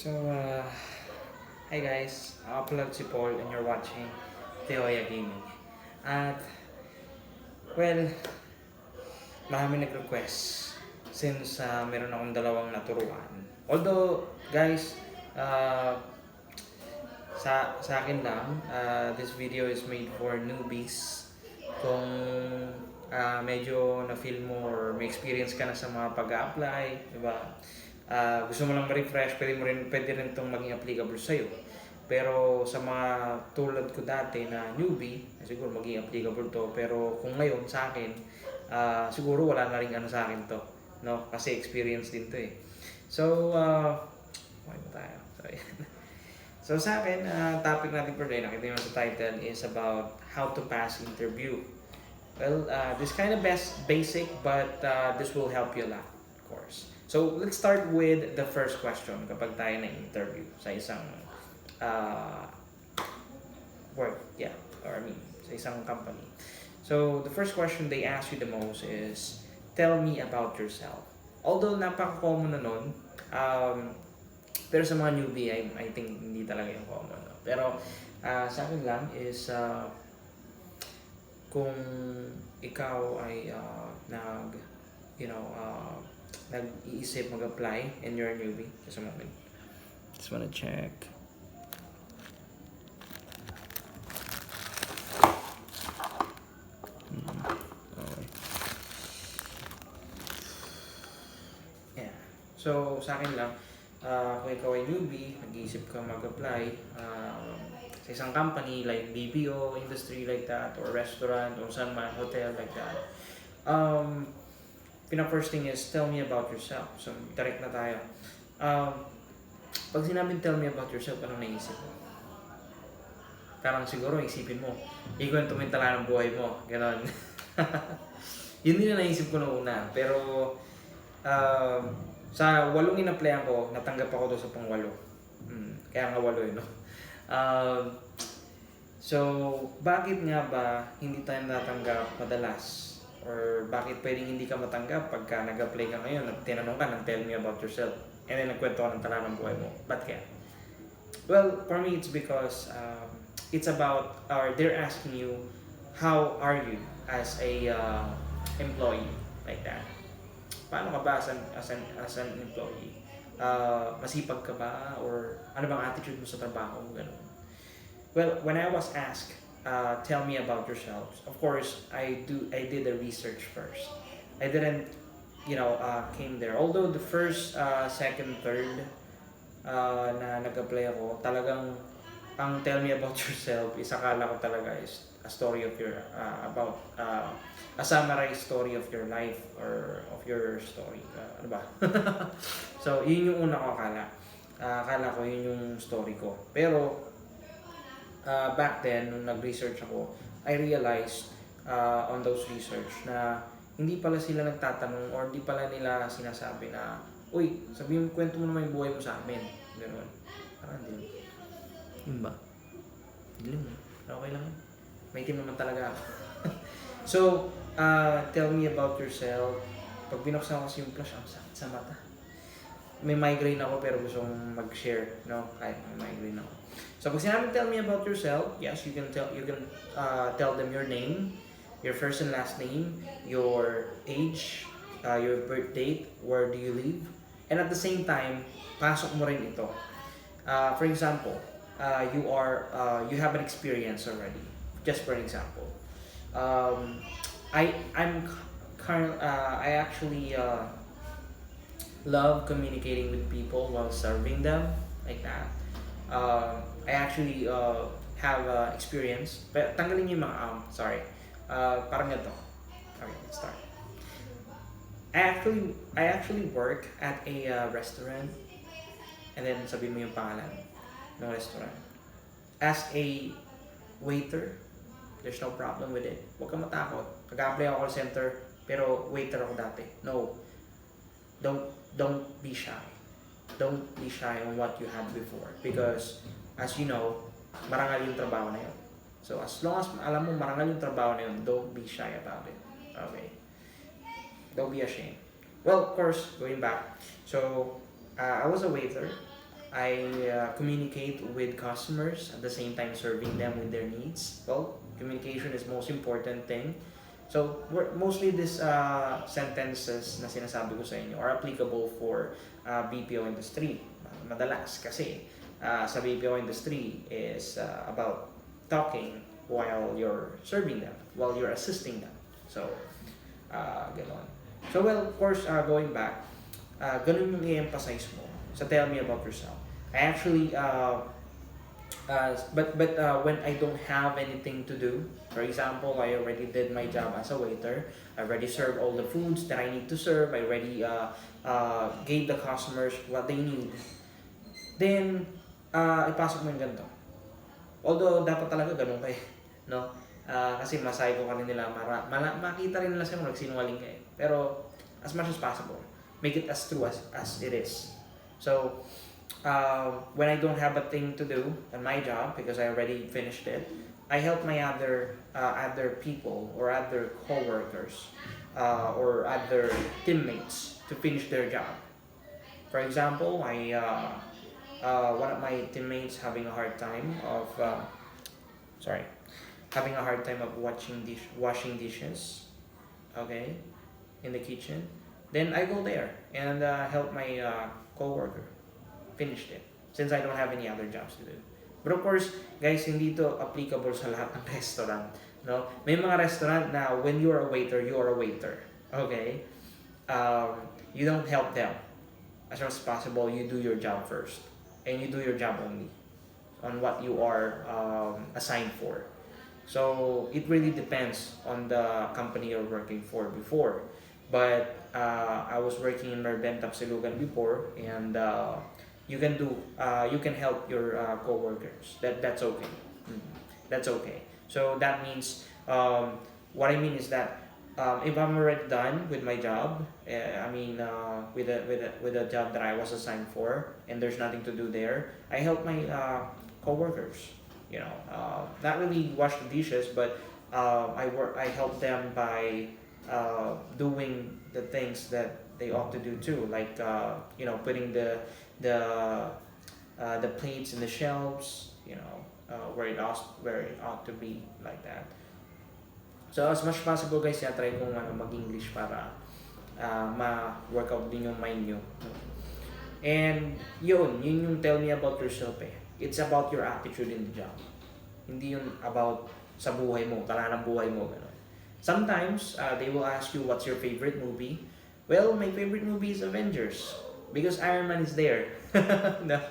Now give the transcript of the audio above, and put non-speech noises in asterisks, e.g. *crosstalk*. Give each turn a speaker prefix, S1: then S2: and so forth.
S1: So, uh, hi guys. Pala si Paul and you're watching Teoya Gaming. At, well, marami nag-request since uh, meron akong dalawang naturuan. Although, guys, uh, sa, sa akin lang, uh, this video is made for newbies. Kung uh, medyo na-feel mo or may experience ka na sa mga pag-apply, di ba? Ah, gusto mo lang ma-refresh, pwede, mo rin, pwede rin itong maging applicable sa'yo. Pero sa mga tulad ko dati na newbie, siguro maging applicable to. Pero kung ngayon sa akin, ah, siguro wala na rin ano sa akin to. No? Kasi experience din to eh. So, uh, okay ba tayo? Sorry. *laughs* so sa akin, uh, topic natin for today, nakita nyo sa title, is about how to pass interview. Well, uh, this kind of best basic, but uh, this will help you a lot, of course. So, let's start with the first question kapag tayo na-interview sa isang uh, work, yeah, or I mean, sa isang company. So, the first question they ask you the most is, tell me about yourself. Although napaka-common na nun, um, pero sa mga newbie, I, I think hindi talaga yung common. No? Pero uh, sa akin lang is, uh, kung ikaw ay uh, nag, you know, uh, nag-iisip mag-apply and you're a newbie, just a moment. Just wanna check. Hmm, okay. Yeah. So, sa akin lang, uh, kung ikaw ay newbie, nag-iisip ka mag-apply, um, sa isang company like BPO industry like that, or restaurant, or saan man, hotel like that, um, pina-first thing is, tell me about yourself. So, direct na tayo. Um, pag sinabing tell me about yourself, anong naisip mo? Parang siguro isipin mo, ikwento mo yung tala ng buhay mo. Ganon. *laughs* Yun din na naisip ko noong una. Pero, um, sa walong in-applyan ko, natanggap ako doon sa pangwalo. Hmm, kaya nga walo yun, no? Um, so, bakit nga ba hindi tayo natanggap madalas? Or bakit pwedeng hindi ka matanggap pagka nag-apply ka ngayon at tinanong ka ng tell me about yourself and then nagkwento ka ng tala ng buhay mo. Ba't kaya? Well, for me, it's because um, it's about, or they're asking you, how are you as a uh, employee like that? Paano ka ba as an, as an, as an employee? Uh, masipag ka ba? Or ano bang attitude mo sa trabaho? Ganun. Well, when I was asked, uh, tell me about yourselves. Of course, I do. I did the research first. I didn't, you know, uh, came there. Although the first, uh, second, third uh, na nag-apply ako, talagang ang tell me about *laughs* yourself is akala ko talaga is a story of your uh, about uh, a summarized story of your life or of your story. Uh, ano ba? *laughs* so, yun yung una ko akala. Uh, akala ko yun yung story ko. Pero uh, back then, nung nag-research ako, I realized uh, on those research na hindi pala sila nagtatanong or hindi pala nila sinasabi na, Uy, sabihin mo, kwento mo naman yung buhay mo sa amin. Ganun. Parang hindi. Yun ba? Mo. Okay lang. May team naman talaga ako. *laughs* so, uh, tell me about yourself. Pag binuksan ko kasi yung flash, ang sakit sa mata. May migraine ako pero gusto kong mag-share, no? Kahit may migraine ako. So pag sinabi tell me about yourself, yes, you can tell you can uh, tell them your name, your first and last name, your age, uh, your birth date, where do you live, and at the same time, pasok mo rin ito. Uh, for example, uh, you are uh, you have an experience already. Just for example, um, I I'm current uh, I actually uh, love communicating with people while serving them like that. Uh, I actually uh, have uh, experience. Pero tanggalin niyo yung mga um, sorry. Uh, parang ganito. Okay, let's start. I actually I actually work at a uh, restaurant and then sabihin mo yung pangalan ng restaurant. As a waiter, there's no problem with it. Huwag kang matakot. Kag-apply ako call center, pero waiter ako dati. No. Don't don't be shy. Don't be shy on what you had before because as you know, marangal yung trabaho na yun. So as long as alam mo marangal yung trabaho na yun, don't be shy about it. Okay? Don't be ashamed. Well, of course, going back. So, uh, I was a waiter I uh, communicate with customers at the same time serving them with their needs. Well, communication is most important thing. So, mostly these uh, sentences na sinasabi ko sa inyo are applicable for uh, BPO industry. Madalas kasi uh, sa BPO industry is uh, about talking while you're serving them, while you're assisting them. So, uh, ganon. So, well, of course, uh, going back, uh, ganun yung i-emphasize mo. So, tell me about yourself. I actually, uh, uh, but but uh, when I don't have anything to do, for example, I already did my job as a waiter. I already served all the foods that I need to serve. I already uh, uh, gave the customers what they need. Then, uh, ipasok mo yung ganito. Although, dapat talaga ganun kayo. *laughs* No? Ah, kasi masay ko ka nila, mara, mala, makita rin nila sa'yo nagsinungaling kayo. Pero, as much as possible, make it as true as, as it is. So, uh, when I don't have a thing to do on my job because I already finished it, I help my other uh, other people or other coworkers uh, or other teammates to finish their job. For example, I uh, uh, one of my teammates having a hard time of uh, sorry having a hard time of watching dish washing dishes okay in the kitchen then I go there and help my coworker finish it since I don't have any other jobs to do. But of course, guys, hindi to applicable sa lahat ng *laughs* restaurant. No? May mga restaurant na when you're a waiter, you are a waiter. Okay? Um, you don't help them. As much as possible, you do your job first. And you do your job only on what you are um, assigned for. So it really depends on the company you're working for before. But uh, I was working in Merben Tapsilugan before, and uh, you can do, uh, you can help your uh, coworkers. That that's okay. Mhm. That's okay. So that means, um, what I mean is that um, if I'm already done with my job, uh, I mean uh, with a with a with a job that I was assigned for, and there's nothing to do there, I help my uh, coworkers. You know, uh, not really wash the dishes, but uh, I work. I help them by doing the things that they ought to do too, like uh, you know, putting the the uh, the plates in the shelves, you know, uh, where it ought where it ought to be like that. So as much possible guys, ya try kong ano, mag-English para uh, ma-workout din yung mind nyo. And yun, yun yung tell me about yourself eh. It's about your attitude in the job. Hindi yun about sa buhay mo, talanang buhay mo. Ganun. Sometimes, uh, they will ask you, what's your favorite movie? Well, my favorite movie is Avengers. Because Iron Man is there. *laughs* no,